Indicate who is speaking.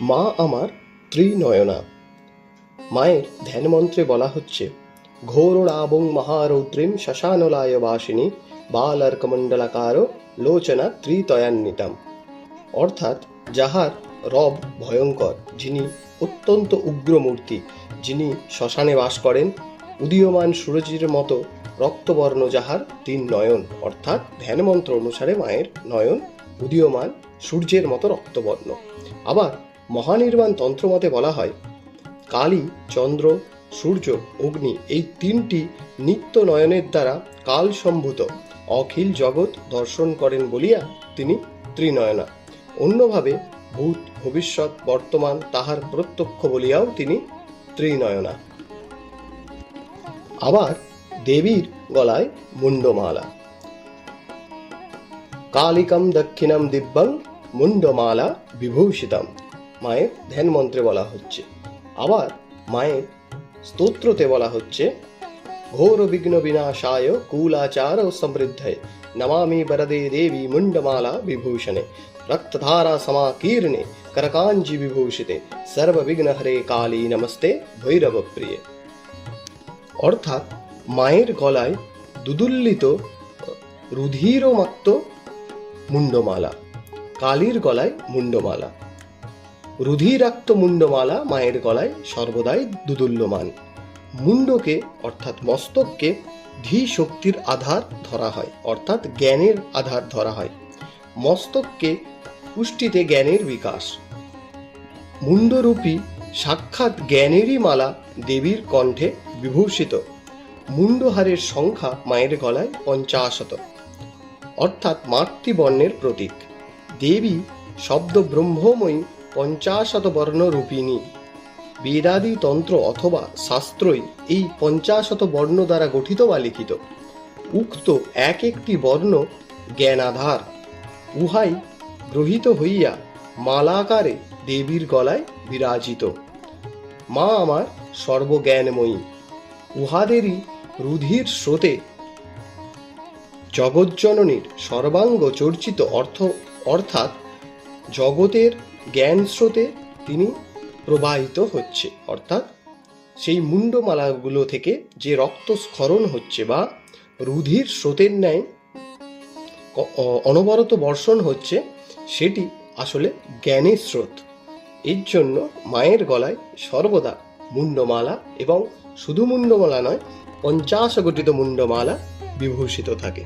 Speaker 1: মা আমার ত্রিনয়না। মায়ের ধ্যানমন্ত্রে বলা হচ্ছে ঘোরোড়াবং মহারৌদ্রিম শ্মশানলায় বাসিনী, বালার্কমণ্ডলাকার লোচনা ত্রিতয়ান্বিতাম। অর্থাৎ যাহার রব ভয়ঙ্কর, যিনি অত্যন্ত উগ্রমূর্তি, যিনি শ্মশানে বাস করেন, উদীয়মান সূর্যের মতো রক্তবর্ণ যাহার তিন নয়ন, অর্থাৎ ধ্যানমন্ত্র অনুসারে মায়ের নয়ন উদীয়মান সূর্যের মতো রক্তবর্ণ। আবার মহানির্বাণ তন্ত্রমতে বলা হয়, কালী, চন্দ্র, সূর্য, অগ্নি এই তিনটি নিত্য নয়নের দ্বারা কাল সম্ভূত, অখিল জগৎ দর্শন করেন বলিয়া তিনি ত্রিনয়না। অন্যভাবে ভূত, ভবিষ্যৎ, বর্তমান তাহার প্রত্যক্ষ বলিয়াও তিনি ত্রিনয়না। আবার দেবীর গলায় মুন্ডমালা কালিকম দক্ষিণম দিব্যং মুন্ডমালা বিভূষিতম। মায়ের ধ্যান মন্ত্রে বলা হচ্ছে। আবার মায়ের স্তোত্রতে বলা হচ্ছে, ঘোর বিঘ্ন বিনাশায় কুলাচার সমৃদ্ধে নমামি বরদে দেবী মুন্ডমালা বিভূষণে রক্তধারা সমাকীর্ণে করকাঞ্জি বিভূষিতে সর্ববিঘ্ন হরে কালী নমস্তে ভৈরব প্রিয়ে। অর্থাৎ মায়ের গলায় দুদুল্লিত রুধিরমাক্ত মুন্ডমালা কালীর গলায় মুন্ডমালা রুধিরাক্ত মুন্ডমালা মায়ের গলায় সর্বদাই দুদুল্যমান। মুন্ডকে অর্থাৎ মস্তককে ধী শক্তির আধার ধরা হয়, অর্থাৎ জ্ঞানের আধার ধরা হয়। মস্তককে, পুষ্টিতে জ্ঞানের বিকাশ। মুন্ডরূপী সাক্ষাৎ জ্ঞানেরই মালা দেবীর কণ্ঠে বিভূষিত। মুন্ডহারের সংখ্যা মায়ের গলায় পঞ্চাশত। অর্থাৎ মাতৃবর্ণের প্রতীক। দেবী শব্দ ব্রহ্মময়ী পঞ্চাশত বর্ণ রূপিণী বেদাদি তন্ত্র অথবা শাস্ত্রই এই পঞ্চাশত বর্ণ দ্বারা গঠিত বা লিখিত। উক্ত এক একটি বর্ণ জ্ঞানাধার। উহাই গ্রহিত হইয়া মালাকারে দেবীর গলায় বিরাজিত। মা আমার সর্বজ্ঞানময়ী, উহাদেরই রুধির স্রোতে জগজ্জননীর সর্বাঙ্গ চর্চিত অর্থ অর্থাৎ জগতের জ্ঞান স্রোতে তিনি প্রবাহিত হচ্ছে, অর্থাৎ সেই মুন্ডমালাগুলো থেকে যে রক্ত স্খলন হচ্ছে বা রুধির স্রোতের ন্যায় অনবরত বর্ষণ হচ্ছে, সেটি আসলে জ্ঞানের স্রোত। এর জন্য মায়ের গলায় সর্বদা মুন্ডমালা এবং শুধু মুন্ডমালা নয়, পঞ্চাশ গঠিত মুন্ডমালা বিভূষিত থাকে।